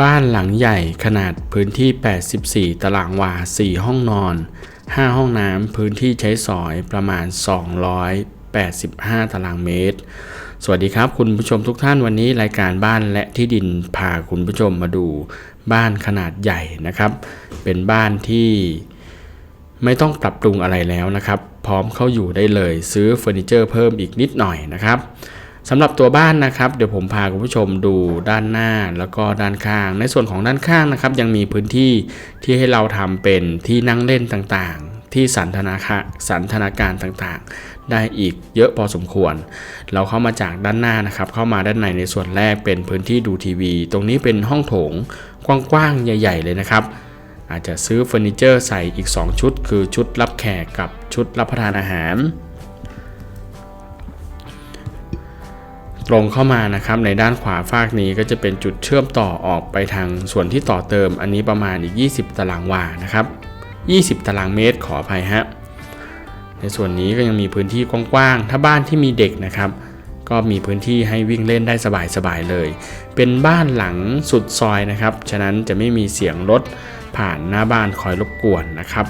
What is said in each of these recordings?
บ้านหลังใหญ่ขนาดพื้นที่ 84 ตารางวา 4 ห้องนอน 5 ห้องน้ำ พื้นที่ใช้สอยประมาณ 285 ตารางเมตร สวัสดีครับคุณผู้ชมทุกท่านวันนี้รายการบ้านและที่ดินพาคุณผู้ชมมาดูบ้านขนาดใหญ่นะครับ เป็นบ้านที่ไม่ต้องปรับปรุงอะไรแล้วนะครับ พร้อมเข้าอยู่ได้เลย ซื้อเฟอร์นิเจอร์เพิ่มอีกนิดหน่อยนะครับ สำหรับตัวบ้านนะครับเดี๋ยวผมพาคุณผู้ชมดูด้านหน้าแล้วก็ด้านข้าง ในส่วนของด้านข้างนะครับ ยังมีพื้นที่ที่ให้เราทำเป็นที่นั่งเล่นต่างๆ ที่สันทนาคาสันทนาการต่างๆ ได้อีกเยอะพอสมควร เราเข้ามาจากด้านหน้านะครับ เข้ามาด้านในในส่วนแรกเป็นพื้นที่ดูทีวี ตรงนี้เป็นห้องโถงกว้างๆใหญ่ ๆ เลยนะครับ อาจจะซื้อเฟอร์นิเจอร์ใส่อีก 2 ชุด คือชุดรับแขกกับชุดรับประทานอาหาร ตรงเข้ามานะครับในด้านขวาฝากนี้ก็จะเป็นจุดเชื่อมต่อออกไปทางส่วนที่ต่อเติม อันนี้ประมาณอีก 20 ตารางวานะครับ 20 ตารางเมตรขออภัยฮะในส่วนนี้ก็ยังมีพื้นที่กว้างๆ ถ้าบ้านที่มีเด็กนะครับ ก็มีพื้นที่ให้วิ่งเล่นได้สบายๆเลย เป็นบ้านหลังสุดซอยนะครับ ฉะนั้นจะไม่มีเสียงรถผ่านหน้าบ้านคอยรบกวนนะครับ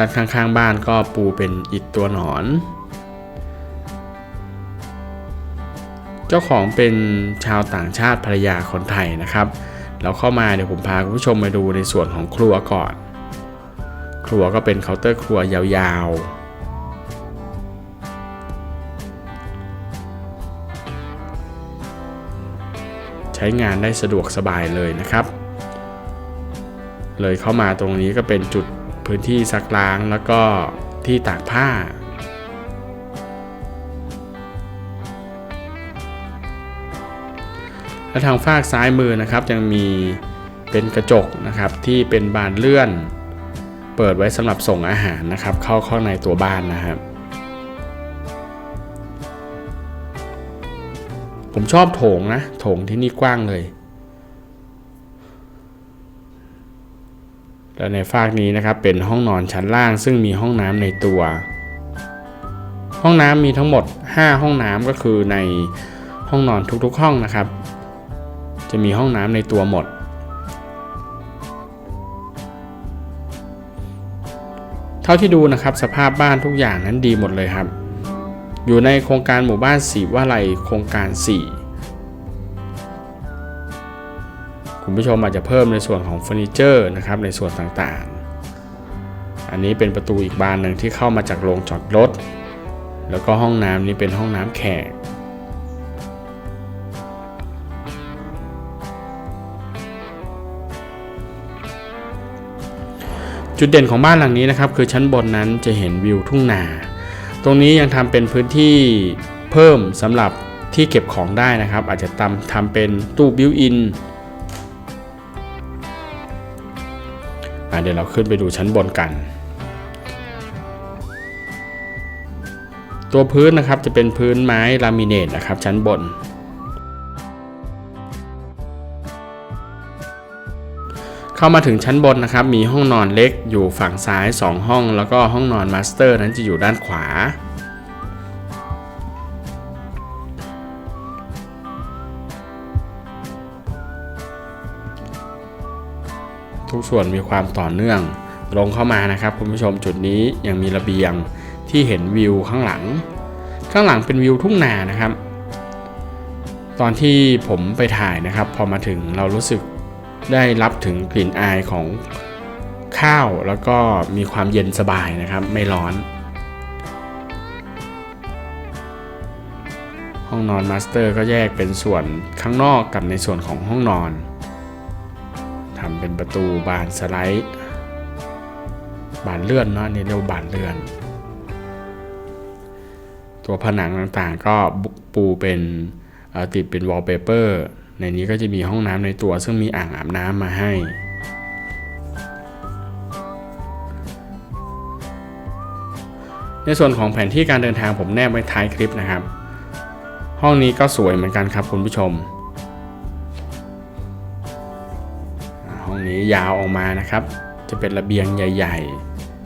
ด้านข้างๆบ้านก็ปูเป็นอิฐตัวหนอน เจ้าของเป็นชาวต่างชาติภรรยาคนไทยนะครับ เราเข้ามาเดี๋ยวผมพาคุณผู้ชมมาดูในส่วนของครัวก่อน ครัวก็เป็นเคาน์เตอร์ครัวยาวๆใช้งานได้สะดวกสบายเลยนะครับ เลยเข้ามาตรงนี้ก็เป็นจุด พื้นที่ซักล้างแล้วก็ที่ตากผ้า และทางฝากซ้ายมือนะครับยังมีเป็นกระจกนะครับที่เป็นบานเลื่อน เปิดไว้สำหรับส่งอาหารนะครับ เข้าข้างในตัวบ้านนะครับผมชอบโถงนะ โถงที่นี่กว้างเลย และในฝากนี้นะครับเป็นห้องนอนชั้นล่างซึ่งมีห้องน้ำในตัว ห้องน้ำมีทั้งหมด 5 ห้องน้ำก็คือในห้องนอนทุกๆห้องนะครับ จะมีห้องน้ำในตัวหมด เท่าที่ดูนะครับสภาพบ้านทุกอย่างนั้นดีหมดเลยครับ อยู่ในโครงการหมู่บ้านสีว่าไรโครงการ 4 คุณผู้ชมอาจจะเพิ่มในส่วนของเฟอร์นิเจอร์นะครับในส่วนต่างๆ อันนี้เป็นประตูอีกบานหนึ่งที่เข้ามาจากโรงจอดรถ แล้วก็ห้องน้ำนี้เป็นห้องน้ำแขกจุดเด่นของบ้านหลังนี้นะครับคือชั้นบนนั้นจะเห็นวิวทุ่งนา ตรงนี้ยังทำเป็นพื้นที่เพิ่มสำหรับที่เก็บของได้นะครับ อาจจะทำทำเป็นตู้บิวอิน เดี๋ยวเราขึ้นไปดูชั้นบนกัน ตัวพื้นนะครับจะเป็นพื้นไม้ลามิเนตนะครับ ชั้นบน เข้ามาถึงชั้นบนนะครับ มีห้องนอนเล็กอยู่ฝั่งซ้าย 2 ห้อง แล้วก็ห้องนอนมาสเตอร์นั้นจะอยู่ด้านขวา ทุกส่วนมีความต่อเนื่อง ลงเข้ามานะครับคุณผู้ชมจุดนี้ยังมีระเบียงที่เห็นวิวข้างหลัง ข้างหลังเป็นวิวทุ่งนานะครับ ตอนที่ผมไปถ่ายนะครับ พอมาถึงเรารู้สึกได้รับถึงกลิ่นอายของข้าวแล้วก็มีความเย็นสบายนะครับ ไม่ร้อน ห้องนอนมาสเตอร์ก็แยกเป็นส่วนข้างนอกกับในส่วนของห้องนอน ทำเป็นประตูบานสไลด์บานเลื่อนเนาะนี่เรียกว่าบานเลื่อน ตัวผนังต่างๆ ก็ปูเป็นติดเป็นวอลเปเปอร์ในนี้ก็จะมีห้องน้ำในตัวซึ่งมีอ่างอาบน้ำมาให้ ในส่วนของแผนที่การเดินทางผมแนบไว้ท้ายคลิปนะครับ ห้องนี้ก็สวยเหมือนกันครับคุณผู้ชม นี้ยาวออกมานะครับ จะเป็นระเบียงใหญ่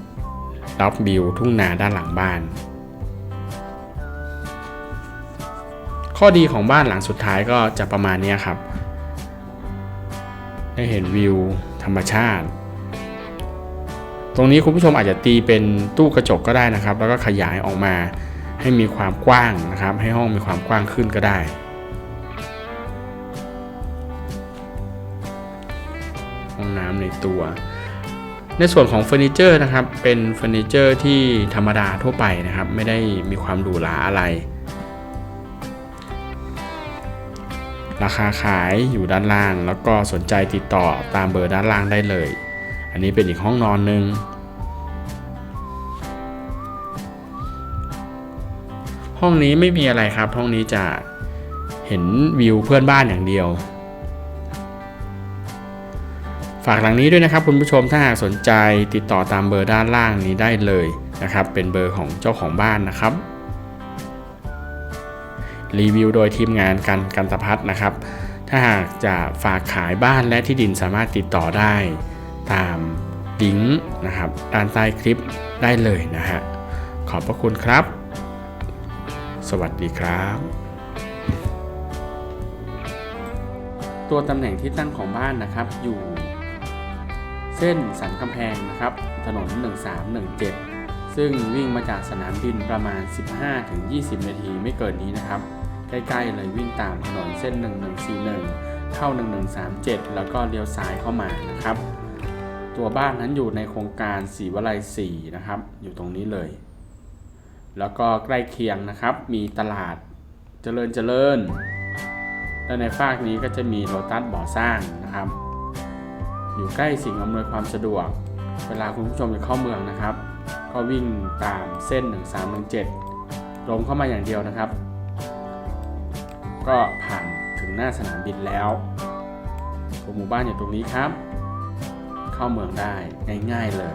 ๆรับวิวทุ่งนาด้านหลังบ้าน ข้อดีของบ้านหลังสุดท้ายก็จะประมาณนี้ครับ ได้เห็นวิวธรรมชาติ ตรงนี้คุณผู้ชมอาจจะตีเป็นตู้กระจกก็ได้นะครับ แล้วก็ขยายออกมาให้มีความกว้างนะครับ ให้ห้องมีความกว้างขึ้นก็ได้ ห้องน้ำในตัว ในส่วนของเฟอร์นิเจอร์นะครับ เป็นเฟอร์นิเจอร์ที่ธรรมดาทั่วไปนะครับ ไม่ได้มีความหรูหราอะไร ราคาขายอยู่ด้านล่าง แล้วก็สนใจติดต่อตามเบอร์ด้านล่างได้เลย อันนี้เป็นอีกห้องนอนหนึ่งห้องนี้ไม่มีอะไรครับ ห้องนี้จะเห็นวิวเพื่อนบ้านอย่างเดียว ฝากหลังนี้ด้วยนะครับคุณผู้ชมถ้าหากสนใจติดต่อตามเบอร์ด้านล่างนี้ได้เลยนะครับ เป็นเบอร์ของเจ้าของบ้านนะครับรีวิวโดยทีมงานกันกันตพัฒนะครับ ถ้าหากจะฝากขายบ้านและที่ดินสามารถติดต่อได้ตามลิงก์นะครับด้านใต้คลิปได้เลยนะฮะขอบพระคุณครับ สวัสดีครับ ตัวตำแหน่งที่ตั้งของบ้านนะครับอยู่ ส้นสันกำแพงนะครับ ถนน 1317 ซึ่งวิ่งมาจากสนามบินประมาณ 15-20 นาทีไม่เกินนี้นะครับ ใกล้ๆเลยวิ่งตามถนนเส้น 1141 เข้า 1137 แล้วก็เลี้ยวซ้ายเข้ามานะครับ ตัวบ้านนั้นอยู่ในโครงการศรีวลัย4นะครับ อยู่ตรงนี้เลย แล้วก็ใกล้เคียงนะครับ มีตลาดเจริญเจริญ และในฝากนี้ก็จะมีโลตัสบ่อสร้างนะครับ อยู่ใกล้สิ่งอำนวยความสะดวก เวลาคุณผู้ชมจะเข้าเมืองนะครับ ก็วิ่งตามเส้น 1317 ลงเข้ามาอย่างเดียวนะครับ ก็ผ่านถึงหน้าสนามบินแล้วตัวหมู่บ้านอยู่ตรงนี้ครับ เข้าเมืองได้ง่ายๆเลย